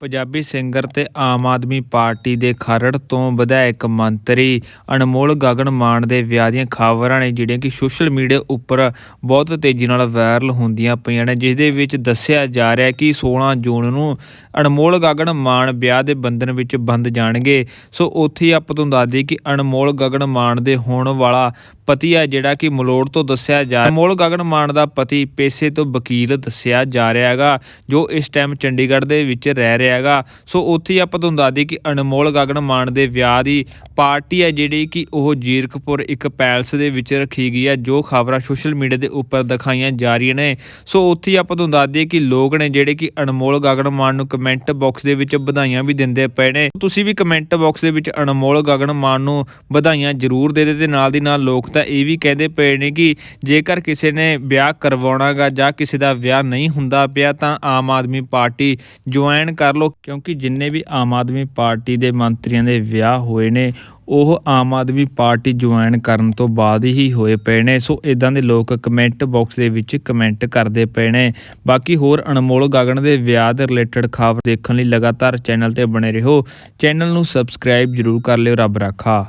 Punjabi singer ਤੇ Aam Aadmi party ਦੇ ਖਰੜ ਤੋਂ ਵਿਧਾਇਕ ਮੰਤਰੀ ਅਨਮੋਲ ਗਗਨ ਮਾਨ ਦੇ ਵਿਆਹ ਦੀਆਂ ਖਬਰਾਂ ਨੇ ਜਿਹੜੀਆਂ ਕਿ ਸੋਸ਼ਲ ਮੀਡੀਆ ਉੱਪਰ ਬਹੁਤ ਤੇਜ਼ੀ ਨਾਲ ਵਾਇਰਲ ਹੁੰਦੀਆਂ ਪਈਆਂ ਨੇ, ਜਿਸ ਦੇ ਵਿੱਚ ਦੱਸਿਆ ਜਾ ਰਿਹਾ ਕਿ 16 ਜੂਨ ਨੂੰ ਅਨਮੋਲ ਗਗਨ ਮਾਨ ਵਿਆਹ ਦੇ ਬੰਧਨ ਵਿੱਚ ਬੰਦ ਜਾਣਗੇ। ਸੋ ਉੱਥੇ ਹੀ ਆਪਾਂ ਤੁਹਾਨੂੰ ਦੱਸ ਦਈਏ ਕਿ ਅਨਮੋਲ ਗਗਨ ਮਾਨ ਦੇ ਹੋਣ ਵਾਲਾ ਪਤੀ ਹੈ ਜਿਹੜਾ ਕਿ ਮਲੋੜ ਤੋਂ ਦੱਸਿਆ ਜਾ ਅਨਮੋਲ ਗਗਨ ਮਾਨ ਦਾ ਪਤੀ ਪੇਸ਼ੇ ਤੋਂ ਵਕੀਲ ਦੱਸਿਆ ਜਾ ਰਿਹਾ ਹੈਗਾ, ਜੋ ਇਸ ਟਾਈਮ ਚੰਡੀਗੜ੍ਹ ਦੇ ਵਿੱਚ ਰਹਿ ਰਿਹਾ ਹੈਗਾ ਸੋ ਉੱਥੇ ਆਪਾਂ ਤੁਹਾਨੂੰ ਦੱਸ ਦਈਏ ਕਿ ਅਨਮੋਲ ਗਗਨ ਮਾਨ ਦੇ ਵਿਆਹ ਦੀ ਪਾਰਟੀ ਹੈ ਜਿਹੜੀ ਕਿ ਉਹ ਜੀਰਕਪੁਰ ਇੱਕ ਪੈਲਸ ਦੇ ਵਿੱਚ ਰੱਖੀ ਗਈ ਹੈ, ਜੋ ਖਬਰਾਂ ਸੋਸ਼ਲ ਮੀਡੀਆ ਦੇ ਉੱਪਰ ਦਿਖਾਈਆਂ ਜਾ ਰਹੀਆਂ ਨੇ। ਸੋ ਉੱਥੇ ਆਪਾਂ ਤੁਹਾਨੂੰ ਦੱਸ ਦਈਏ ਕਿ ਲੋਕ ਨੇ ਜਿਹੜੇ ਕਿ ਅਨਮੋਲ ਗਗਨ ਮਾਨ ਨੂੰ ਕਮੈਂਟ ਬਾਕਸ ਦੇ ਵਿੱਚ ਵਧਾਈਆਂ ਵੀ ਦਿੰਦੇ ਪਏ ਨੇ। ਤੁਸੀਂ ਵੀ ਕਮੈਂਟ ਬਾਕਸ ਦੇ ਵਿੱਚ ਅਨਮੋਲ ਗਗਨ ਮਾਨ ਨੂੰ ਵਧਾਈਆਂ ਜ਼ਰੂਰ ਦੇ ਦੇ ਤੇ ਨਾਲ ਦੀ ਨਾਲ ਲੋਕ ਤਾਂ ਇਹ ਵੀ ਕਹਿੰਦੇ ਪਏ ਨੇ ਕਿ ਜੇਕਰ ਕਿਸੇ ਨੇ ਵਿਆਹ ਕਰਵਾਉਣਾਗਾ ਜਾਂ ਕਿਸੇ ਦਾ ਵਿਆਹ ਨਹੀਂ ਹੁੰਦਾ ਪਿਆ ਤਾਂ ਆਮ ਆਦਮੀ ਪਾਰਟੀ ਜੁਆਇਨ ਕਰ ਲਓ, ਕਿਉਂਕਿ ਜਿੰਨੇ ਵੀ ਆਮ ਆਦਮੀ ਪਾਰਟੀ ਦੇ ਮੰਤਰੀਆਂ ਦੇ ਵਿਆਹ ਹੋਏ ਨੇ, ਉਹ ਆਮ ਆਦਮੀ ਪਾਰਟੀ ਜੁਆਇਨ ਕਰਨ ਤੋਂ ਬਾਅਦ ਹੀ ਹੋਏ ਪਏ ਨੇ। ਸੋ ਇਦਾਂ ਦੇ ਲੋਕ ਕਮੈਂਟ ਬਾਕਸ ਦੇ ਵਿੱਚ ਕਮੈਂਟ ਕਰਦੇ ਪਏ ਨੇ। ਬਾਕੀ ਹੋਰ ਅਨਮੋਲ ਗਗਨ ਦੇ ਵਿਆਹ ਦੇ ਰਿਲੇਟਡ ਖਬਰ ਦੇਖਣ ਲਈ ਲਗਾਤਾਰ ਚੈਨਲ ਤੇ ਬਣੇ ਰਹੋ। ਚੈਨਲ ਨੂੰ ਸਬਸਕ੍ਰਾਈਬ ਜਰੂਰ ਕਰ ਲਿਓ, ਰੱਬ ਰਾਖਾ।